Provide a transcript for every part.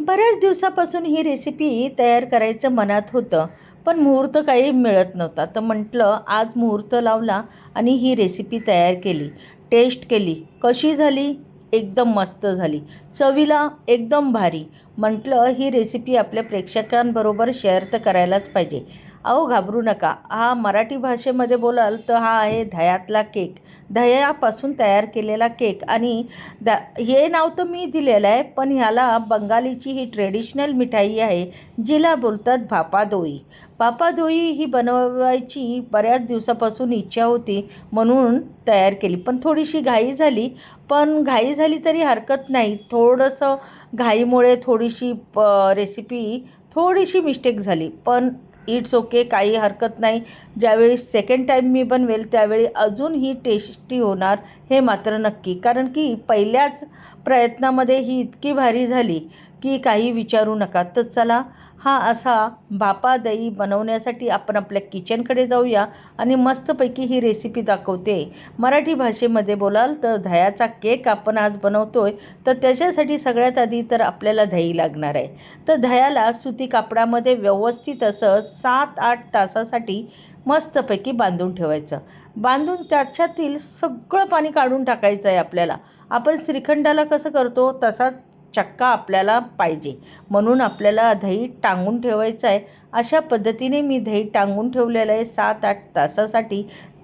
बऱ्याच दिवसापासून ही रेसिपी तयार करायचं मनात होतं पण मुहूर्त काही मिळत नव्हता. तर म्हटलं आज मुहूर्त लावला आणि ही रेसिपी तयार केली टेस्ट केली. कशी झाली? एकदम मस्त झाली. चवीला एकदम भारी. म्हटलं ही रेसिपी आपल्या प्रेक्षकांबरोबर शेअर तर करायलाच पाहिजे. अहो घाबरू नका. हा मराठी भाषेमध्ये बोलाल तर हा आहे दह्यातला केक. दह्यापासून तयार केलेला केक. आणि द हे नाव तर मी दिलेलं आहे पण ह्याला बंगालीची ही ट्रेडिशनल मिठाई आहे जिला बोलतात भापादोई. पापादोई ही बनवायची बऱ्याच दिवसापासून इच्छा होती म्हणून तयार केली. पण थोडीशी घाई झाली. पण घाई झाली तरी हरकत नाही. थोडंसं घाईमुळे थोडीशी प रेसिपी थोडीशी मिस्टेक झाली. पण इट्स ओके काही हरकत नाही. ज्यावेळी सेकंड टाईम मी बनवेल त्यावेळी अजून ही टेस्टी होणार हे मात्र नक्की. कारण की पहिल्याच प्रयत्नामध्ये ही इतकी भारी झाली. की काही विचारू नका. तर चला हा असा बापा दही बनवण्यासाठी आपण आपल्या किचनकडे जाऊया आणि मस्तपैकी ही रेसिपी दाखवते. मराठी भाषेमध्ये बोलाल तर दह्याचा केक आपण आज बनवतो आहे तर त्याच्यासाठी सगळ्यात आधी तर आपल्याला दही लागणार आहे. तर दह्याला सुती कापडामध्ये व्यवस्थित असं सात आठ तासासाठी मस्तपैकी बांधून ठेवायचं. बांधून त्याच्यातील सगळं पाणी काढून टाकायचं आहे आपल्याला. आपण श्रीखंडाला कसं करतो? तसाच चक्का आपल्याला पाहिजे. म्हणून आपल्याला दही टांगून ठेवायचं आहे. अशा पद्धतीने मी दही टांगून ठेवलेलं आहे सात आठ तासासाठी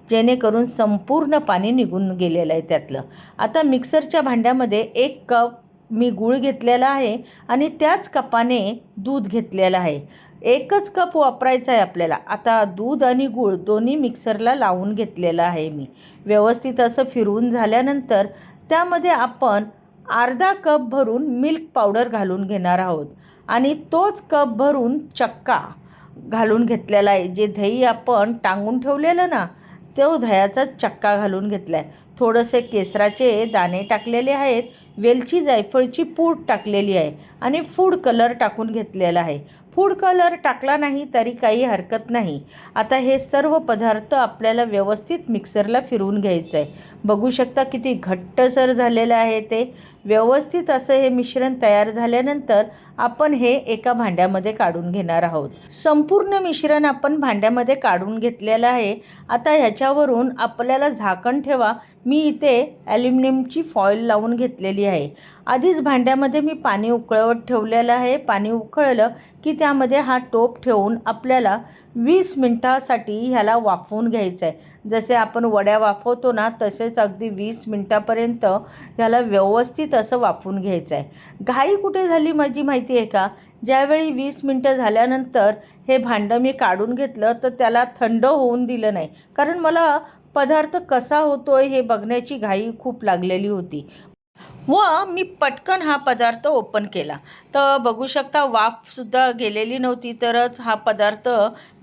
जेणेकरून संपूर्ण पाणी निघून गेलेलं आहे त्यातलं. आता मिक्सरच्या भांड्यामध्ये एक कप मी गूळ घेतलेला आहे आणि त्याच कपाने दूध घेतलेलं आहे. एकच कप वापरायचा आहे आपल्याला. आता दूध आणि गूळ दोन्ही मिक्सरला लावून घेतलेलं आहे मी. व्यवस्थित असं फिरवून झाल्यानंतर त्यामध्ये आपण अर्धा कप भरून मिल्क पावडर घालून घेणार आहोत. आणि तोच कप भरून चक्का घालून घेतलेला आहे. जे दही आपण टांगून ठेवलेलं ना तो दह्याचा चक्का घालून घेतला आहे थोडंसे केसराचे दाणे टाकलेले आहेत. वेलची जायफळची पूड टाकलेली आहे. आणि फूड कलर टाकून घेतलेला आहे. फूड कलर टाकला नाही तरी काही हरकत नाही. आता हे सर्व पदार्थ आपल्याला व्यवस्थित मिक्सरला फिरवून घ्यायचं आहे बघू शकता किती घट्टसर झालेलं आहे ते. व्यवस्थित असं हे मिश्रण तयार झाल्यानंतर आपण हे एका भांड्यामध्ये काढून घेणार आहोत. संपूर्ण मिश्रण आपण भांड्यामध्ये काढून घेतलेलं आहे. आता ह्याच्यावरून आपल्याला झाकण ठेवा. मी इथे ॲल्युमिनियमची फॉईल लावून घेतलेली आहे. आधीच भांड्यामध्ये मी पाणी उकळवत ठेवलेलं आहे. पाणी उकळलं की त्यामध्ये हा टोप ठेवून आपल्याला वीस मिनटासाठी ह्याला वाफवून घ्यायचं आहे जसे आपण वड्या वाफवतो ना तसेच अगदी वीस मिनटापर्यंत ह्याला व्यवस्थित असं वाफवून घ्यायचं आहे घाई कुठे झाली माझी माहिती आहे का? ज्यावेळी वीस मिनटं झाल्यानंतर हे भांडं मी काढून घेतलं तर त्याला थंड होऊन दिलं नाही. कारण मला पदार्थ कसा होतो आहे हे बघण्याची घाई खूप लागलेली होती. व मी पटकन हा पदार्थ ओपन केला. तर बघू शकता वाफसुद्धा गेलेली नव्हती तरच हा पदार्थ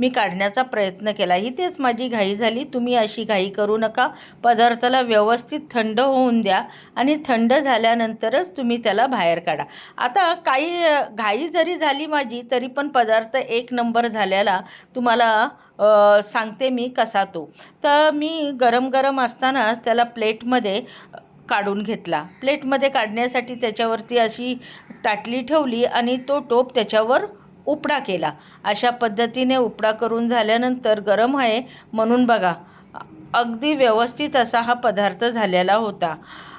मी काढण्याचा प्रयत्न केला. ही तेच माझी घाई झाली. तुम्ही अशी घाई करू नका. पदार्थाला व्यवस्थित थंड होऊन द्या आणि थंड झाल्यानंतरच तुम्ही त्याला बाहेर काढा. आता काही घाई जरी झाली माझी तरी पण पदार्थ एक नंबर झालेला तुम्हाला सांगते मी कसा तो. तर मी गरम गरम असतानाच त्याला प्लेटमध्ये काढून घेतला. प्लेटमध्ये काढण्यासाठी त्याच्यावरती अशी ताटली ठेवली आणि तो टोप त्याच्यावर उपडा केला. अशा पद्धतीने उपडा करून झाल्यानंतर गरम आहे म्हणून बघा अगदी व्यवस्थित असा हा पदार्थ झालेला होता.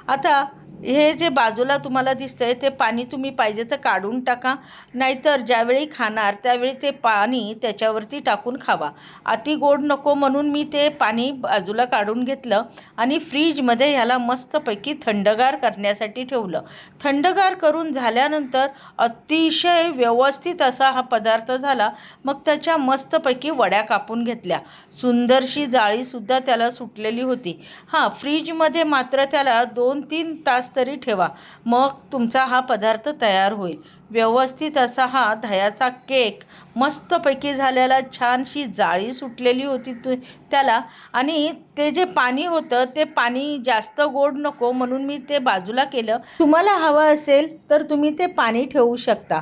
आता हे जे बाजूला तुम्हाला दिसतंय ते पाणी तुम्ही पाहिजे तर काढून टाका. नाहीतर ज्यावेळी खाणार त्यावेळी ते पाणी त्याच्यावरती टाकून खावा. अति गोड नको म्हणून मी ते पाणी बाजूला काढून घेतलं आणि फ्रीजमध्ये ह्याला मस्तपैकी थंडगार करण्यासाठी ठेवलं. थंडगार करून झाल्यानंतर अतिशय व्यवस्थित असा हा पदार्थ झाला. मग त्याच्या मस्तपैकी वड्या कापून घेतल्या. सुंदरशी जाळीसुद्धा त्याला सुटलेली होती. हां फ्रीजमध्ये मात्र त्याला दोन तीन तास तरी ठेवा. मग तुमचा हा पदार्थ तयार होईल. व्यवस्थित असा हा दह्याचा केक मस्तपैकी झालेला छानशी जाळी सुटलेली होती तु त्याला. आणि ते जे पाणी होतं ते पाणी जास्त गोड नको म्हणून मी ते बाजूला केलं. तुम्हाला हवं असेल तर तुम्ही ते पाणी ठेवू शकता.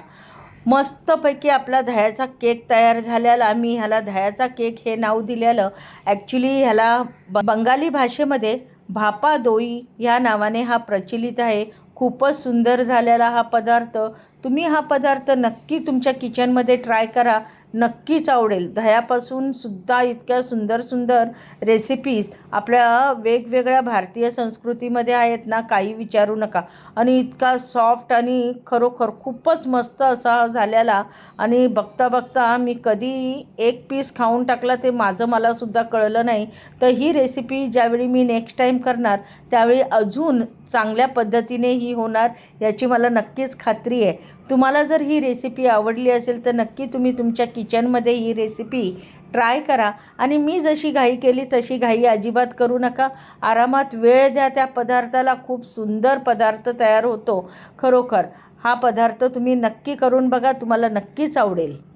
मस्तपैकी आपला दह्याचा केक तयार झालेला. मी ह्याला दह्याचा केक हे नाव दिलेलं. ॲक्च्युली ह्याला ब बंगाली भाषेमध्ये भापा दोई ह्या नावाने हा प्रचलित आहे. खूपच सुंदर झालेला हा पदार्थ तुम्ही हा पदार्थ नक्की तुमच्या किचनमध्ये ट्राय करा. नक्कीच आवडेल. दह्यापासून सुद्धा इतक्या सुंदर सुंदर रेसिपीज आपल्या वेगवेगळ्या भारतीय संस्कृतीमध्ये आहेत ना काही विचारू नका. आणि इतका सॉफ्ट आणि खरोखर खूपच मस्त असा झालेला आणि बघता बघता मी कधी एक पीस खाऊन टाकला ते माझं मलासुद्धा कळलं नाही. तर ही रेसिपी ज्यावेळी मी नेक्स्ट टाईम करणार त्यावेळी अजून चांगल्या पद्धतीने ही होणार याची मला नक्कीच खात्री आहे. तुम्हाला जर ही रेसिपी आवडली असेल तर नक्की तुम्ही तुमच्या किचनमध्ये ही रेसिपी ट्राय करा. आणि मी जशी घाई केली तशी घाई अजिबात करू नका. आरामात वेळ द्या त्या पदार्थाला. खूप सुंदर पदार्थ तयार होतो. खरोखर हा पदार्थ तुम्ही नक्की करून बघा. तुम्हाला नक्कीच आवडेल.